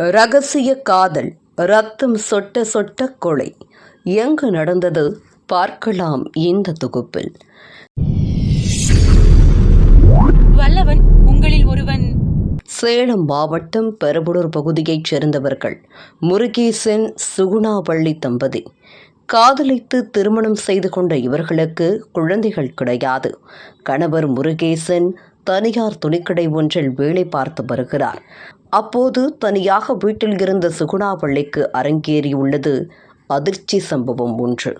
ரகசிய காதல் ரத்தம் சொட்ட சொட்ட கொலை. எங்கு நடந்தது? பார்க்கலாம் இந்த தொகுப்பில். வல்லவன் உங்களில் ஒருவன். சேலம் மாவட்டம் பெரம்பலூர் பகுதியைச் சேர்ந்தவர்கள். முருகேசன் சுகுணாவள்ளி தம்பதி. காதலித்து திருமணம் செய்து கொண்ட இவர்களுக்கு குழந்தைகள் கிடையாது. கணவர் முருகேசன் தனியார் துணிக்கடை ஒன்றில் வேலை பார்த்து வருகிறார். அப்போது தனியாக வீட்டில் இருந்த சுகுணாவள்ளிக்கு அரங்கேறியுள்ளது. அதிர்ச்சி சம்பவம் ஒன்று.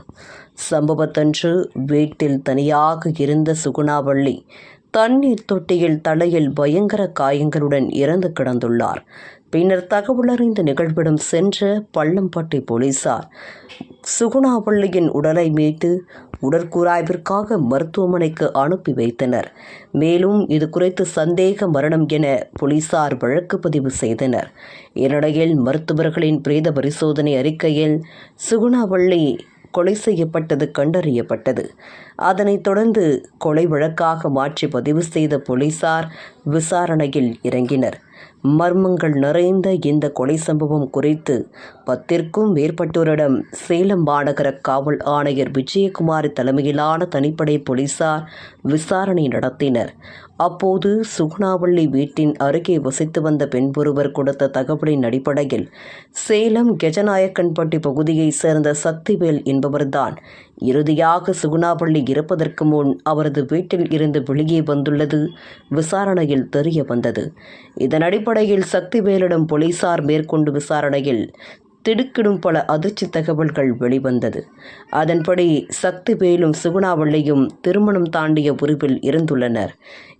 சம்பவத்தன்று வீட்டில் தனியாக இருந்த சுகுணாவள்ளி தண்ணீர் தொட்டியில் தலையில் பயங்கர காயங்களுடன் இறந்து கிடந்துள்ளார். பின்னர் தகவலறிந்த நிகழ்விடம் சென்ற பள்ளம்பட்டி போலீசார் சுகுணாவள்ளியின் உடலை மீட்டு உடற்கூராய்விற்காக மருத்துவமனைக்கு அனுப்பி வைத்தனர். மேலும் இது குறித்து சந்தேக மரணம் என போலீசார் வழக்கு பதிவு செய்தனர். இந்நிலையில் மருத்துவர்களின் பிரேத பரிசோதனை அறிக்கையில் சுகுணாவள்ளி கொலை செய்யப்பட்டது கண்டறியப்பட்டது. அதனைத் தொடர்ந்து கொலை வழக்காக மாற்றி பதிவு செய்த போலீசார் விசாரணையில் இறங்கினர். மர்மங்கள் நிறைந்த இந்த கொலை சம்பவம் குறித்து பத்திற்கும் மேற்பட்டோரிடம் சேலம் மாநகர காவல் ஆணையர் விஜயகுமார் தலைமையிலான தனிப்படை போலீசார் விசாரணை நடத்தினர். அப்போது சுகுணாவள்ளி வீட்டின் அருகே வசித்து வந்த பெண் ஒருவர் கொடுத்த தகவலின் அடிப்படையில் சேலம் கெஜநாயக்கன்பட்டி பகுதியைச் சேர்ந்த சக்திவேல் என்பவர்தான். இறுதியாக சுகுணாவள்ளி இறப்பதற்கு முன் அவரது வீட்டில் இருந்து வெளியே வந்துள்ளது விசாரணையில் தெரிய வந்தது. இதன் அடிப்படையில் சக்திவேலிடம் போலீசார் மேற்கொண்டு விசாரணையில் திடுக்கிடும் பல அதிர்ச்சி தகவல்கள் வெளிவந்தது. அதன்படி சக்திவேலும் சுகுணாவள்ளியும் திருமணம் தாண்டிய உருவில் இருந்துள்ளனர்.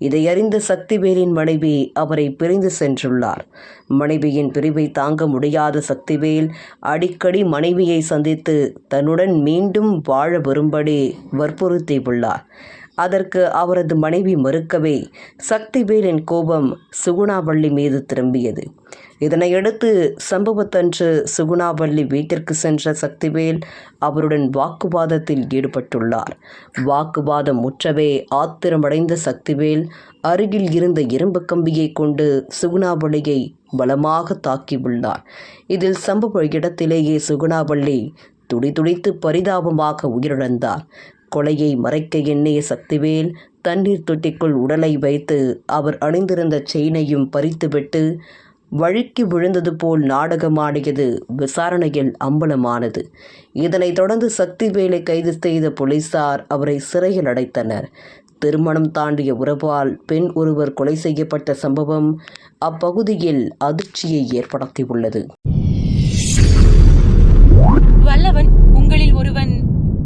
இதையறிந்த சக்திவேலின் மனைவி அவரை பிரிந்து சென்றுள்ளார். மனைவியின் பிரிவை தாங்க முடியாத சக்திவேல் அடிக்கடி மனைவியை சந்தித்து தன்னுடன் மீண்டும் வாழ வரும்படி வற்புறுத்தியுள்ளார். அதற்கு அவரது மனைவி மறுக்கவே சக்திவேலின் கோபம் சுகுணாவள்ளி மீது திரும்பியது. இதனையடுத்து சம்பவத்தன்று சுகுணாவள்ளி வீட்டிற்கு சென்ற சக்திவேல் அவருடன் வாக்குவாதத்தில் ஈடுபட்டுள்ளார். வாக்குவாதம் முற்றவே ஆத்திரமடைந்த சக்திவேல் அருகில் இருந்த இரும்பு கம்பியை கொண்டு சுகுணாவள்ளியை பலமாக தாக்கியுள்ளார். இதில் சம்பவ இடத்திலேயே சுகுணாவள்ளி துடிதுடித்து பரிதாபமாக உயிரிழந்தார். கொலையை மறைக்க எண்ணிய சக்திவேல் தண்ணீர் தொட்டிக்குள் உடலை வைத்து அவர் அணிந்திருந்த செயினையும் பறித்துவிட்டு வழுக்கி விழுந்தது போல் நாடகமாடியது விசாரணையில் அம்பலமானது. இதனைத் தொடர்ந்து சக்திவேலை கைது செய்த போலீசார் அவரை சிறையில் அடைத்தனர். திருமணம் தாண்டிய உறவால் பெண் ஒருவர் கொலை செய்யப்பட்ட சம்பவம் அப்பகுதியில் அதிர்ச்சியை ஏற்படுத்தியுள்ளது. வல்லவன் உங்களில் ஒருவன்